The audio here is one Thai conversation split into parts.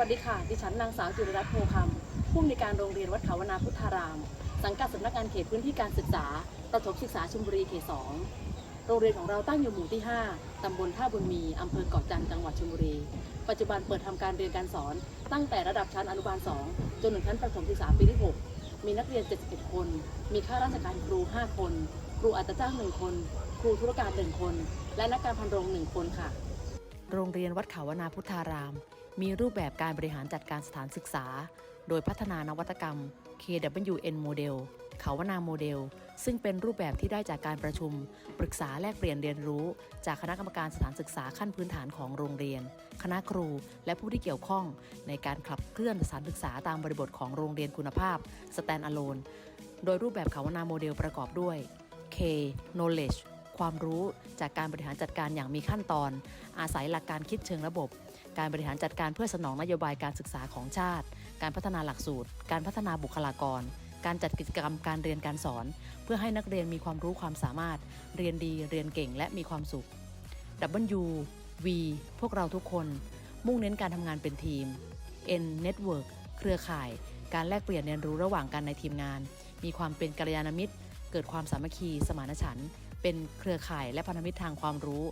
วัสดีค่ะ ดิฉันนางสาวจุลรัตน์โพคำผู้อำนวยการโรงเรียนวัดเขาวนาพุทธาราม สังกัดสำนักงานเขตพื้นที่การศึกษาประถมศึกษาชุมบุรีเขตสองโรงเรียนของเราตั้งอยู่หมู่ที่ 5 ตำบลท่าบุญมี อำเภอเกาะจันทร์ จังหวัดชลบุรี ปัจจุบันเปิดทำการเรียนการสอน ตั้งแต่ระดับชั้นอนุบาล 2 จนถึงชั้นประถมศึกษาปีที่ 6 มีนักเรียน 71 คน มีข้าราชการครู 5 คน ครูอัตจ้าง 1 คน ครูธุรการ 1 คน และนักการพันโรง 1 คนค่ะ โรงเรียนวัดเขาวนาพุทธาราม มีรูปแบบการบริหารจัดการสถานศึกษา โดยพัฒนานวัตกรรม KWN Model เขาวนาโมเดล ซึ่งเป็นรูปแบบที่ได้จากการประชุม ปรึกษาแลกเปลี่ยนเรียนรู้ จากคณะกรรมการสถานศึกษาขั้นพื้นฐานของโรงเรียน คณะครู และผู้ที่เกี่ยวข้อง ในการขับเคลื่อนสถานศึกษาตามบริบทของโรงเรียนคุณภาพ stand alone โดยรูปแบบเขาวนาโมเดลประกอบด้วย K knowledge ความรู้จากการบริหารจัดการอย่างมีขั้นตอน อาศัยหลักการคิดเชิงระบบ การบริหารจัดการเพื่อสนองนโยบายการศึกษาของชาติ การพัฒนาหลักสูตร การพัฒนาบุคลากร การจัดกิจกรรมการเรียนการสอน เพื่อให้นักเรียนมีความรู้ความสามารถ เรียนดีเรียนเก่งและมีความสุข W V พวกเราทุกคน มุ่งเน้นการทำงานเป็นทีม N Network เครือข่าย การแลกเปลี่ยนเรียนรู้ระหว่างกันในทีมงาน มีความเป็นกัลยาณมิตร เกิดความสามัคคีสมานฉันท์ เป็นเครือข่ายและพันธมิตรทางความรู้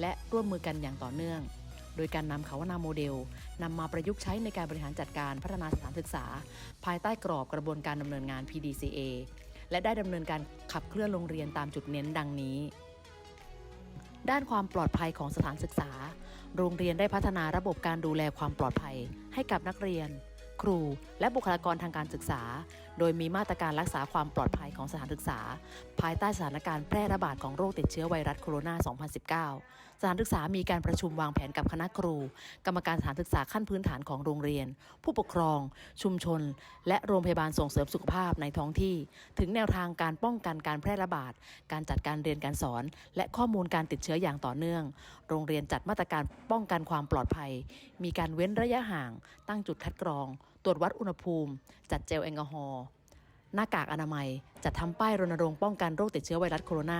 และร่วมมือกันอย่างต่อเนื่อง โดยการนำเขาวนาโมเดลนำมาประยุกต์ใช้ในการบริหารจัดการพัฒนาสถานศึกษา ภายใต้กรอบกระบวนการดำเนินงาน PDCA และได้ดำเนินการขับเคลื่อนโรงเรียนตามจุดเน้นดังนี้ ด้านความปลอดภัยของสถานศึกษา โรงเรียนได้พัฒนาระบบการดูแลความปลอดภัย ให้กับนักเรียน ครู และบุคลากรทางการศึกษาโดยมีมาตรการรักษาความปลอดภัยของสถานศึกษา ภายใต้สถานการณ์แพร่ระบาดของโรคติดเชื้อไวรัสโคโรนา 2019 สถานศึกษามีการประชุมวางแผนกับคณะครู กรรมการสถานศึกษาขั้นพื้นฐานของโรงเรียน ผู้ปกครอง ชุมชน และโรงพยาบาลส่งเสริมสุขภาพในท้องที่ ถึงแนวทางการป้องกันการแพร่ระบาด การจัดการเรียนการสอน และข้อมูลการติดเชื้ออย่างต่อเนื่อง โรงเรียนจัดมาตรการป้องกันความปลอดภัย มีการเว้นระยะห่าง ตั้งจุดคัดกรอง ตรวจวัดอุณหภูมิ จัดเจลแอลกอฮอล์หน้ากากอนามัย จัดทำป้ายรณรงค์ป้องกันโรคติดเชื้อไวรัสโคโรนา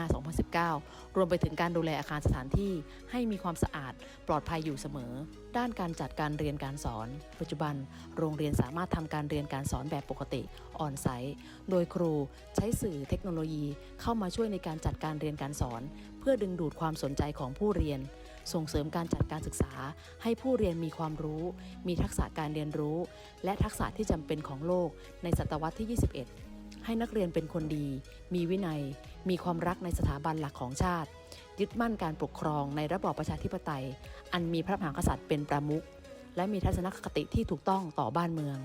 2019 รวมไปถึงการดูแลอาคารสถานที่ให้มีความสะอาดปลอดภัยอยู่เสมอ ด้านการจัดการเรียนการสอน ปัจจุบัน โรงเรียนสามารถทำการเรียนการสอนแบบปกติออนไซต์ โดยครูใช้สื่อเทคโนโลยีเข้ามาช่วยในการจัดการเรียนการสอน เพื่อดึงดูดความสนใจของผู้เรียน ส่งเสริมการจัดการศึกษา ให้ผู้เรียนมีความรู้ มีทักษะการเรียนรู้ และทักษะที่จำเป็นของโลกในศตวรรษที่ 21 ให้นักเรียนเป็นคนดี มีวินัย มีความรักในสถาบันหลักของชาติ ยึดมั่นการปกครองในระบอบประชาธิปไตย อันมีพระมหากษัตริย์เป็นประมุขและมีทัศนคติที่ถูกต้องต่อบ้านเมือง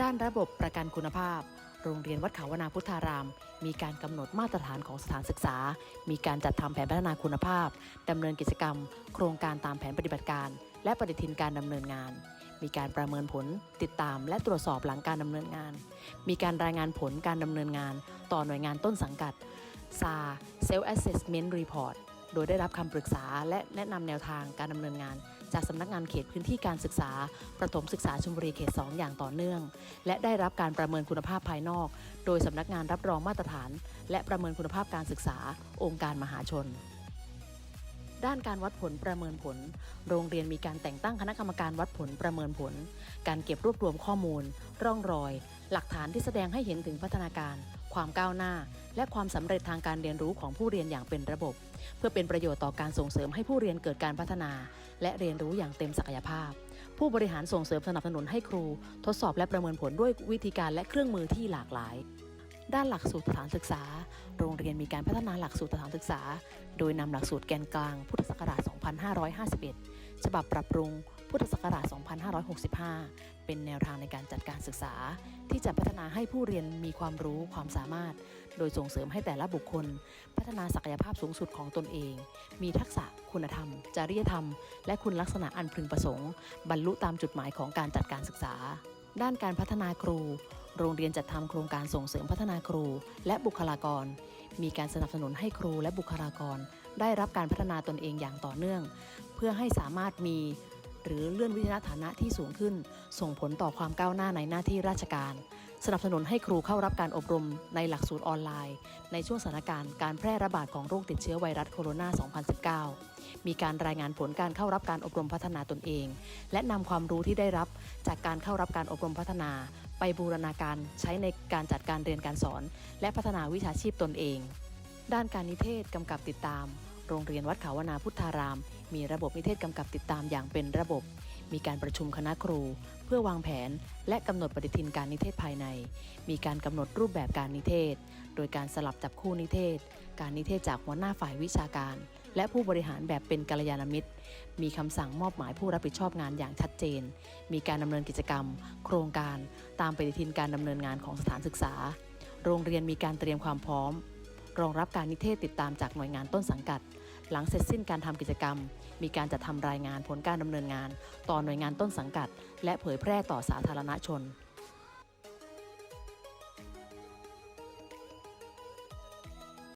ด้านระบบประกันคุณภาพ โรงเรียนวัดเขาวนาพุทธาราม มีการกำหนดมาตรฐานของสถานศึกษา มีการจัดทำแผนพัฒนาคุณภาพดำเนินกิจกรรม โครงการตามแผนปฏิบัติการ และปฏิทินการดำเนินงาน มีการประเมินผล ติดตาม และตรวจสอบหลังการดำเนินงาน มีการรายงานผลการดำเนินงาน ต่อหน่วยงานต้นสังกัด SAR Self Assessment Report โดยได้รับคำปรึกษาและแนะนำแนวทางการดำเนินงาน จากสำนักงานเขตพื้นที่การศึกษา ประถมศึกษาชลบุรีเขต 2 อย่างต่อเนื่อง และได้รับการประเมินคุณภาพภายนอก โดยสำนักงานรับรองมาตรฐาน และประเมินคุณภาพการศึกษา องค์การมหาชนด้านการวัดผลประเมินผล โรงเรียนมีการแต่งตั้งคณะกรรมการวัดผลประเมินผล การเก็บรวบรวมข้อมูล ร่องรอย หลักฐานที่แสดงให้เห็นถึงพัฒนาการ ความก้าวหน้า และความสำเร็จทางการเรียนรู้ของผู้เรียนอย่างเป็นระบบ เพื่อเป็นประโยชน์ต่อการส่งเสริมให้ผู้เรียนเกิดการพัฒนา และเรียนรู้อย่างเต็มศักยภาพ ผู้บริหารส่งเสริมสนับสนุนให้ครู ทดสอบและประเมินผลด้วยวิธีการและเครื่องมือที่หลากหลายด้านหลักสูตรสถานศึกษา โรงเรียนมีการพัฒนาหลักสูตรสถานศึกษา โดยนำหลักสูตรแกนกลาง พุทธศักราช 2551 ฉบับปรับปรุง พุทธศักราช 2565 เป็นแนวทางในการจัดการศึกษา ที่จะพัฒนาให้ผู้เรียนมีความรู้ความสามารถ โดยส่งเสริมให้แต่ละบุคคล พัฒนาศักยภาพสูงสุดของตนเอง มีทักษะ คุณธรรม จริยธรรม และคุณลักษณะอันพึงประสงค์ บรรลุตามจุดหมายของการจัดการศึกษา ด้านการพัฒนาครู โรงเรียนจัดทำโครงการส่งเสริมพัฒนาครู และบุคลากร มีการสนับสนุนให้ครูและบุคลากร ได้รับการพัฒนาตนเองอย่างต่อเนื่อง เพื่อให้สามารถมี หรือเลื่อนวิทยาฐานะที่สูงขึ้น ส่งผลต่อความก้าวหน้าในหน้าที่ราชการ สนับสนุนให้ครูเข้ารับการอบรมในหลักสูตรออนไลน์ ในช่วงสถานการณ์การแพร่ระบาดของโรคติดเชื้อไวรัสโคโรนา 2019 มีการรายงานผลการเข้ารับการอบรมพัฒนาตนเอง และนำความรู้ที่ได้รับจากการเข้ารับการอบรมพัฒนา ไปบูรณาการใช้ในการจัดการเรียนการสอน และพัฒนาวิชาชีพตนเอง ด้านการนิเทศกำกับติดตาม โรงเรียนวัดเขาวนาพุทธาราม มีระบบนิเทศกำกับติดตามอย่างเป็นระบบ มีการประชุมคณะครู เพื่อวางแผน และกำหนดปฏิทินการนิเทศภายใน มีการกำหนดรูปแบบการนิเทศ โดยการสลับจับคู่นิเทศ การนิเทศจากหัวหน้าฝ่ายวิชาการ และผู้บริหารแบบเป็นกัลยาณมิตร มีคำสั่งมอบหมายผู้รับผิดชอบงานอย่างชัดเจน มีการดำเนินกิจกรรม โครงการ ตามปฏิทินการดำเนินงานของสถานศึกษา โรงเรียนมีการเตรียมความพร้อม รองรับการนิเทศติดตามจากหน่วยงานต้นสังกัด หลังเสร็จสิ้นการทำกิจกรรม มีการจัดทำรายงานผลการดำเนินงาน ต่อหน่วยงานต้นสังกัด และเผยแพร่ต่อสาธารณชน